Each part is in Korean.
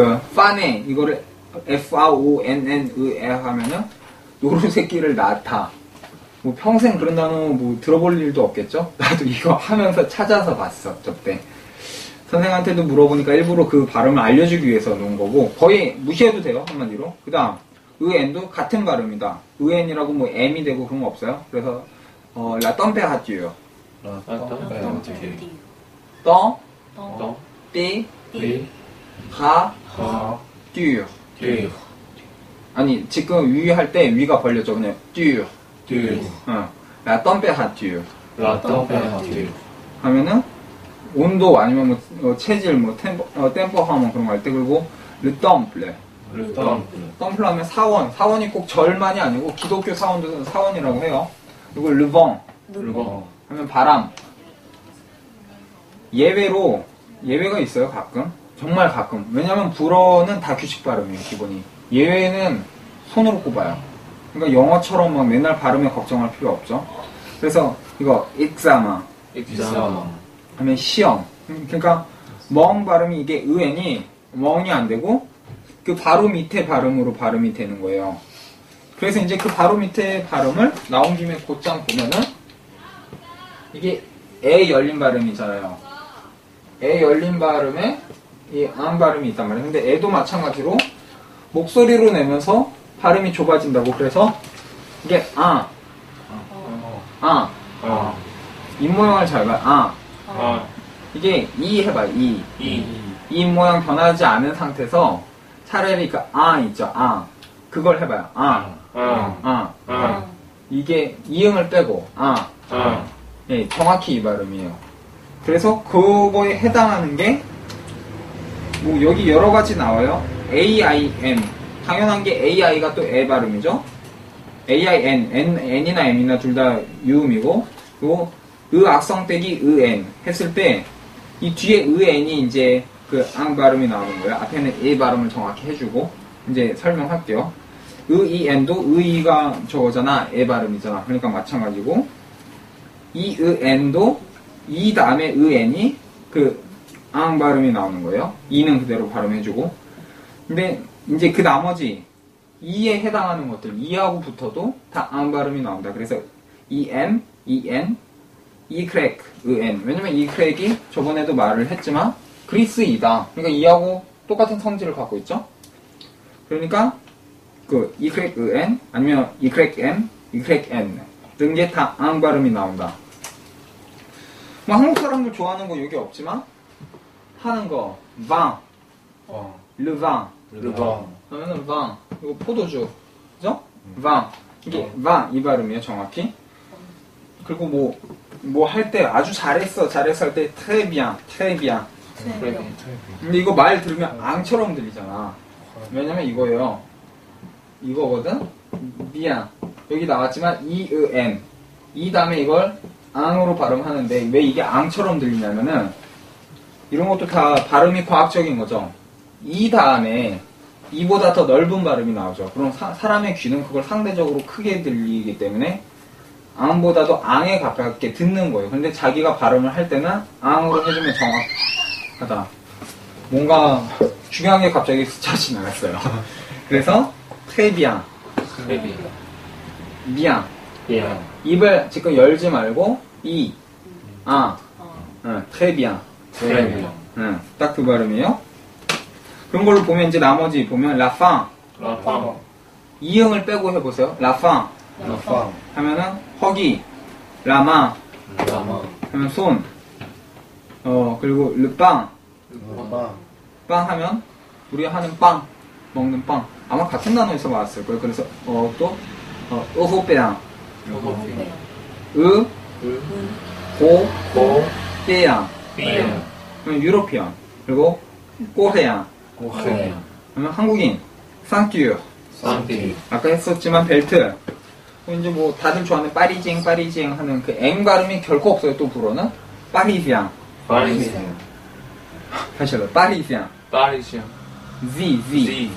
그 파네 이거를 F R O N N E 에 하면은 노루 새끼를 낳다. 뭐 평생 그런 단어 뭐 들어볼 일도 없겠죠? 나도 이거 하면서 찾아서 봤어 저때. 선생한테도 물어보니까 일부러 그 발음을 알려주기 위해서 놓은 거고 거의 무시해도 돼요 한마디로. 그다음 의엔도 같은 발음이다. 의엔이라고 뭐 M이 되고 그런 거 없어요. 그래서 어, 라 덤페 하듀요. 아, 네, 덤, 떠, 띠, 하, 하, 듀. 띠, 아니 지금 위 할 때 위가 벌렸죠 그냥 듀. 띠, 어. 라 덤페 하듀. 라, 덤, 페, 하, 띠. 하면은 온도 아니면 뭐 어, 체질 뭐 템포 어, 템포 하면 그런 거 할 때 그리고 르 덤플레. 르, 덤, 덤플 하면 사원. 사원이 꼭 절만이 아니고 기독교 사원도 사원이라고 해요. 그리고 르벙. 르벙, 하면 바람. 예외로 예외가 있어요 가끔 정말 가끔 왜냐면 불어는 다 규칙 발음이에요 기본이 예외는 손으로 꼽아요 그러니까 영어처럼 막 맨날 발음에 걱정할 필요 없죠 그래서 이거 익사마 익사마, 하면 시험. 그러니까 멍 발음이 이게 의엔이 멍이 안 되고 그 바로 밑에 발음으로 발음이 되는 거예요. 그래서 이제 그 바로 밑에 발음을 나온 김에 곧장 보면은 이게 에 열린 발음이잖아요. 에 열린 발음에 이안 발음이 있단 말이에요. 근데 에도 마찬가지로 목소리로 내면서 발음이 좁아진다고 그래서 이게 아, 아, 아, 입 모양을 잘 봐. 아, 아, 이게 이 해봐 이. 이, 이 모양 변하지 않은 상태에서 차라리 그아 있죠 아. 그걸 해봐요. 아. 아, 아. 아, 이게 이응을 빼고 아. 아, 예, 정확히 이 발음이에요. 그래서 그거에 해당하는 게 뭐 여기 여러 가지 나와요. A I M. 당연한 게 A I가 또에 발음이죠. A I N. N N이나 M이나 둘 다 유음이고 그리고 으 악성 떼기 으 N 했을 때 이 뒤에 으 N이 이제 그 앙 발음이 나오는 거예요. 앞에는 에 발음을 정확히 해주고 이제 설명할게요. 으이 N도 으 이가 저거잖아. 에 발음이잖아. 그러니까 마찬가지고 이으 N도 이 다음에 으 N이 그 앙 발음이 나오는 거예요 이는 그대로 발음해주고 근데 이제 그 나머지 이에 해당하는 것들 이하고 붙어도 다 앙 발음이 나온다. 그래서 em, en, 이크랙, 은 왜냐면 이 크랙이 저번에도 말을 했지만 그리스이다. 그러니까 이하고 똑같은 성질을 갖고 있죠. 그러니까 그 이크랙, 은 아니면 이크랙 m, 이크랙 n 이런 게다 앙 발음이 나온다. 뭐 한국 사람들 좋아하는 거 여기 없지만 하는 거. vin, 어, le vin 르벙, 그러면은 vin 이거 포도주. 그죠? vin 이게 vin 이 발음이에요 정확히. 그리고 뭐 뭐 할 때 아주 잘했어. 잘했어 할 때 très bien très bien 트레비, 근데 이거 말 들으면 앙처럼 들리잖아. 왜냐면 이거예요. 이거거든? bien 여기 나왔지만 e e n 이 다음에 이걸 앙으로 발음하는데 왜 이게 앙처럼 들리냐면은 이런 것도 다 발음이 과학적인 거죠 이 다음에 이보다 더 넓은 발음이 나오죠. 그럼 사, 사람의 귀는 그걸 상대적으로 크게 들리기 때문에 앙보다도 앙에 가깝게 듣는 거예요. 근데 자기가 발음을 할 때는 앙으로 해주면 정확하다. 뭔가 중요한 게 갑자기 스쳐 나갔어요. 그래서 트레비앙, 트레비, 미앙 비앙, 입을 지금 열지 말고 이, 아, 응, 트레비앙 트레비, 응, 딱 그 발음이에요. 그런 걸로 보면 이제 나머지 보면 라팡 라팡, 이응을 빼고 해보세요. 라팡 라팡, 하면은 허기, 라마. 라마, 하면 손, 어 그리고 르빵. 르빵, 빵 하면 우리가 하는 빵 먹는 빵. 아마 같은 단어에서 나왔을 거예요. 그래서 어또 어, 으호빼양, 요거피, 으, 으, 고, 고, 빼양 비앙, 그러면 유로피언 그리고 꼬해양 고헤, 그러면 한국인 쌍듀 산티, 아까 했었지만 벨트. 그럼 이제 뭐 다들 좋아하는 파리징 파리징 하는 그앵 발음이 결코 없어요. 또 불어는? 파리지앙. 파리시아, 다시 해봐 파리지앙. 파리시아, Z Z. 지,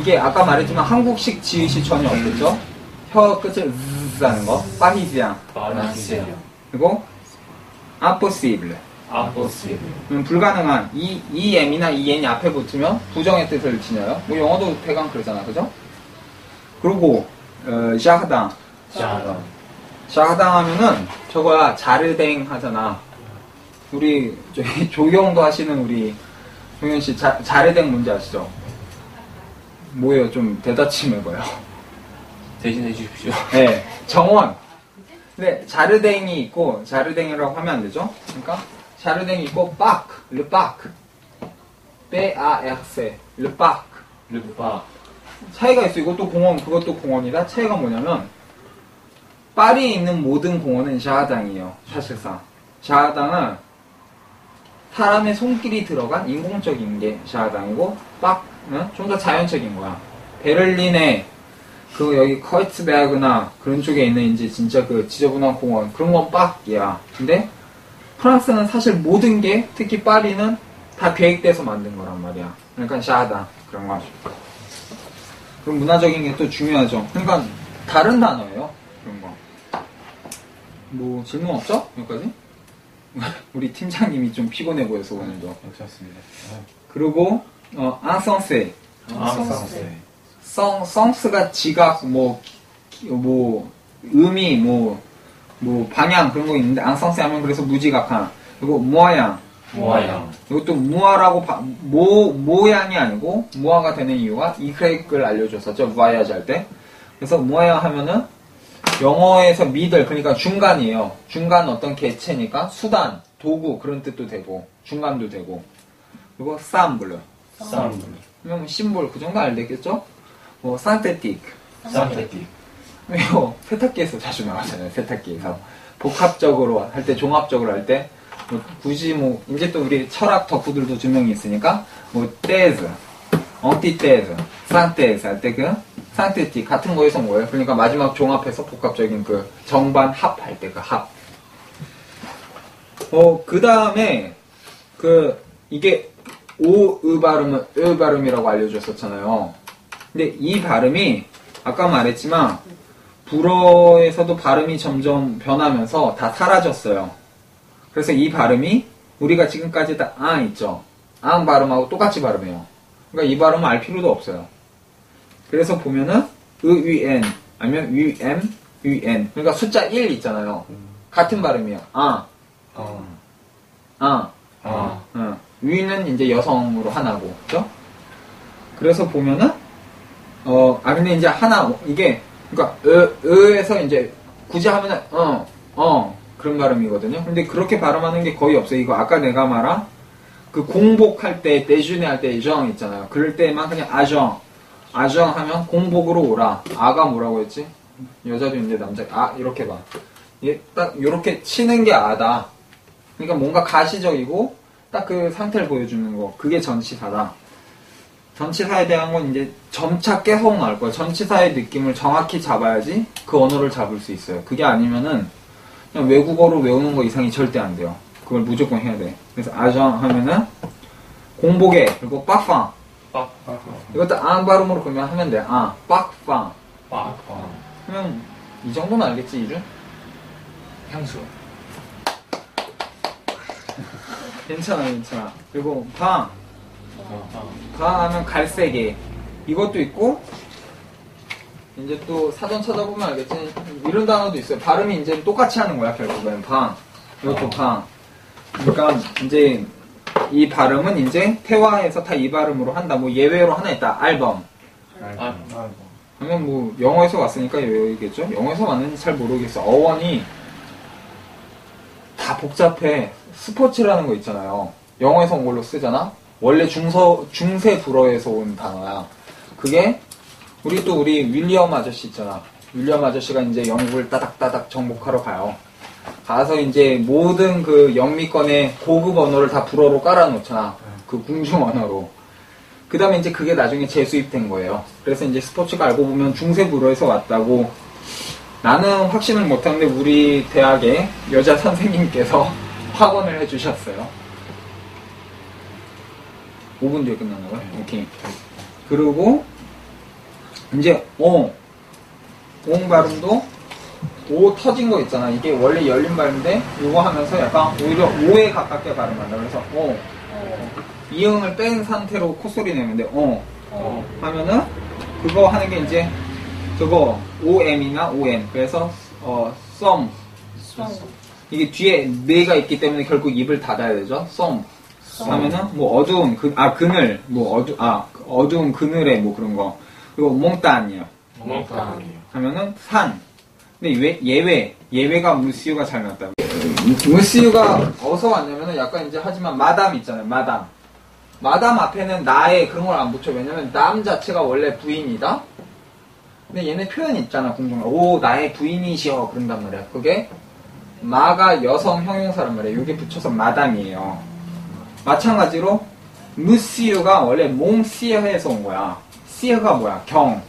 이게 아까 말했지만 한국식 지읒이 전혀 없겠죠? 혀 끝을 Z 하는 거. 파리지앙. 파리시아, 그리고 impossible 그럼 불가능한 이 EM이나 EN이 앞에 붙으면 부정의 뜻을 지녀요. 뭐 영어도 대강 그러잖아, 그죠? 그리고 어, 샤하당, 샤다. 샤하당 하면은 저거야 자르댕 하잖아. 우리 저기 조경도 하시는 우리 동현 씨 자, 자르댕 뭔지 아시죠? 뭐예요? 좀 대답 좀 해봐요. 대신해 주십시오. 네, 정원. 근데 자르댕이 있고 자르댕이라고 하면 안 되죠? 그러니까 자르댕이 있고 빡, 르빡, 빼아엑세, 르빡. 르바. 차이가 있어. 이것도 공원, 그것도 공원이다. 차이가 뭐냐면 파리에 있는 모든 공원은 샤하당이에요. 사실상 샤하당은 사람의 손길이 들어간 인공적인 게 샤하당이고 빡은 좀더 자연적인 거야. 베를린에 그 여기 커이츠베르그나 그런 쪽에 있는 이제 진짜 그 지저분한 공원 그런 건 빡이야. 근데 프랑스는 사실 모든 게 특히 파리는 다 계획돼서 만든 거란 말이야. 그러니까 샤하당 그런 거죠. 그럼 문화적인 게 또 중요하죠. 그러니까 다른 단어예요. 그런 거. 뭐 질문 없죠? 여기까지? 우리 팀장님이 좀 피곤해 보여서 오늘도. 괜찮습니다. 그리고 어 안성세, 아, 쌍세. 성 성스가 지각 뭐뭐 의미 뭐 뭐 방향 그런 거 있는데 안성세 하면 그래서 무지각한 그리고 무아양 모아양. 이것도 무아라고 바- 모 모양이 아니고 무아가 되는 이유가 이크레이크를 알려줬었죠 무아야지 할 때. 그래서 무아야 하면은 영어에서 미들 그러니까 중간이에요. 중간 어떤 개체니까 수단, 도구 그런 뜻도 되고 중간도 되고 그리고 쌈블 사운드. 그러면 심볼 그 정도 알겠죠? 뭐 산테틱 산테티. 이거 세탁기에서 자주 나오잖아요. 세탁기에서 복합적으로 할 때 종합적으로 할 때 뭐 굳이 뭐 이제 또 우리 철학 덕후들도 두 명이 있으니까 뭐 떼즈, 엉띠 떼즈, 산테즈 할 때 그 산테티 같은 거에서 뭐예요? 그러니까 마지막 종합해서 복합적인 그 정반 합 할 때 그 합. 어, 그 다음에, 그, 이게, 오, 으 발음은, 으 발음이라고 알려줬었잖아요. 근데 이 발음이, 아까 말했지만, 불어에서도 발음이 점점 변하면서 다 사라졌어요. 그래서 이 발음이, 우리가 지금까지 다, 아, 있죠. 앙 발음하고 똑같이 발음해요. 그러니까 이 발음은 알 필요도 없어요. 그래서 보면은, 으, 위, 엔, 아니면 위, 엠, 위, 엔. 그러니까 숫자 1 있잖아요. 같은 발음이에요. 아, 어. 아, 아. 어. 위는 이제 여성으로 하나고, 그죠? 그래서 보면은, 어, 아, 근데 이제 하나, 이게, 그니까, 으, 으에서 이제, 굳이 하면은, 어, 어, 그런 발음이거든요. 근데 그렇게 발음하는 게 거의 없어요. 이거 아까 내가 말한, 그 공복할 때, 대준에 할 때, 정 있잖아요. 그럴 때만 그냥 아정, 아정 하면 공복으로 오라. 아가 뭐라고 했지? 여자도 있는데 남자, 아, 이렇게 봐. 이게 딱, 요렇게 치는 게 아다. 그러니까 뭔가 가시적이고 딱 그 상태를 보여주는 거 그게 전치사다. 전치사에 대한 건 이제 점차 계속 나올 거야. 전치사의 느낌을 정확히 잡아야지 그 언어를 잡을 수 있어요. 그게 아니면은 그냥 외국어로 외우는 거 이상이 절대 안 돼요. 그걸 무조건 해야 돼. 그래서 아정 하면은 공복에 그리고 빡팡 빡. 이것도 안 발음으로 그러면 하면 돼. 아 빡팡 빡. 그러면 이 정도는 알겠지 이를? 향수. 괜찮아 괜찮아. 그리고 방 어. 가 하면 갈색에. 이것도 있고 이제 또 사전 찾아보면 알겠지? 이런 단어도 있어요. 발음이 이제 똑같이 하는 거야 결국엔. 방. 이것도 어. 방. 그러니까 이제 이 발음은 이제 태화에서 다 이 발음으로 한다. 뭐 예외로 하나 있다. 앨범. 아. 그러면 뭐 영어에서 왔으니까 예외겠죠? 영어에서 왔는지 잘 모르겠어. 어원이 다 복잡해. 스포츠라는 거 있잖아요. 영어에서 온 걸로 쓰잖아 원래 중서 중세 불어에서 온 단어야. 그게 우리 또 우리 윌리엄 아저씨 있잖아. 윌리엄 아저씨가 이제 영국을 따닥따닥 정복하러 가요. 가서 이제 모든 그 영미권의 고급 언어를 다 불어로 깔아놓잖아. 그 궁중 언어로. 그 다음에 이제 그게 나중에 재수입된 거예요. 그래서 이제 스포츠가 알고 보면 중세 불어에서 왔다고. 나는 확신을 못하는데 우리 대학의 여자 선생님께서 확언을 해주셨어요. 5분 뒤에 끝나나 봐요? 오케이. 그리고 이제 옹, 옹 발음도 오 터진 거 있잖아. 이게 원래 열린 발음인데 이거 하면서 약간 오히려 오에 가깝게 발음한다. 그래서 어 어. 이응을 뺀 상태로 콧소리 내면 돼. 어 어. 하면은 그거 하는 게 이제 그거 OM이나 ON 그래서 어 some 썸. 이게 뒤에 뇌가 있기 때문에 결국 입을 닫아야 되죠. some 썸. 하면은 뭐 어두운 그, 아 그늘 뭐 어두 아 어두운 그늘에 뭐 그런 거. 그리고 몽따니요. 몽땅이요. 하면은 산. 근데 왜 예외 예외가 무스유가 잘 났다. 무스유가 어디서 왔냐면은 약간 이제 하지만 마담 있잖아요 마담. 마담 앞에는 나의 그런 걸 안 붙여. 왜냐면 남 자체가 원래 부인이다? 근데 얘네 표현 있잖아 공중에. 오 나의 부인이시여 그런단 말이야. 그게 마가 여성 형용사란 말이에요 여기 붙여서 마담이에요 마찬가지로 무스유가 원래 몽시어에서 온 거야 시어가 뭐야 경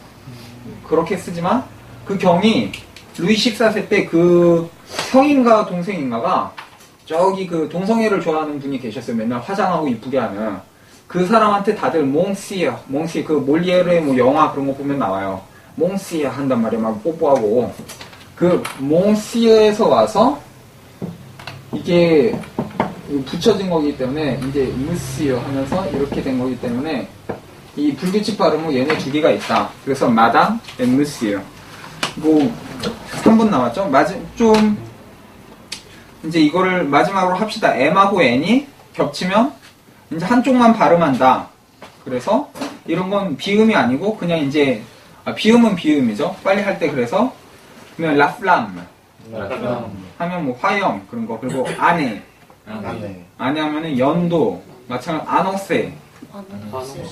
그렇게 쓰지만 그 경이 루이 14세 때 그 형인가 동생인가가 저기 그 동성애를 좋아하는 분이 계셨어요. 맨날 화장하고 이쁘게 하는 그 사람한테 다들 몽시어, 몽시 그 몰리에르의 뭐 영화 그런 거 보면 나와요. 몽시어 한단 말이에요. 막 뽀뽀하고 그 몽시어에서 와서 이게 붙여진 거기 때문에 이제 무시어 하면서 이렇게 된 거기 때문에 이 불규칙 발음은 얘네 두 개가 있다. 그래서 마담, 엠무시요. 뭐 3분 남았죠? 마지 좀 이제 이거를 마지막으로 합시다. M하고 N이 겹치면 이제 한쪽만 발음한다. 그래서 이런 건 비음이 아니고 그냥 이제 아, 비음은 비음이죠. 빨리 할 때 그래서 그러면 라플람 하면 뭐 화염 그런 거 그리고 아, 네. 아니하면은 연도, 마찬가지로 아너세.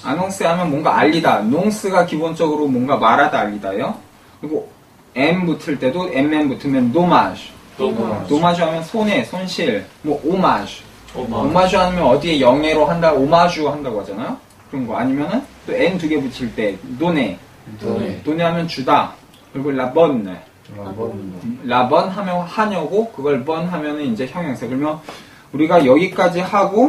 아너세 하면 뭔가 알리다. 농스가 기본적으로 뭔가 말하다 알리다요. 그리고 M 붙을 때도 M만 붙으면 노마주. 노마주 하면 손해, 손실. 뭐 오마주. 오마주 하면 어디에 영예로 한다, 오마주 한다고 하잖아요. 그런 거 아니면은 또 N 두 개 붙일 때 노네. 도네 하면 주다. 그리고 라번. 음, 라번 하면 하녀고 그걸 번 하면은 이제 형용사. 그러면 우리가 여기까지 하고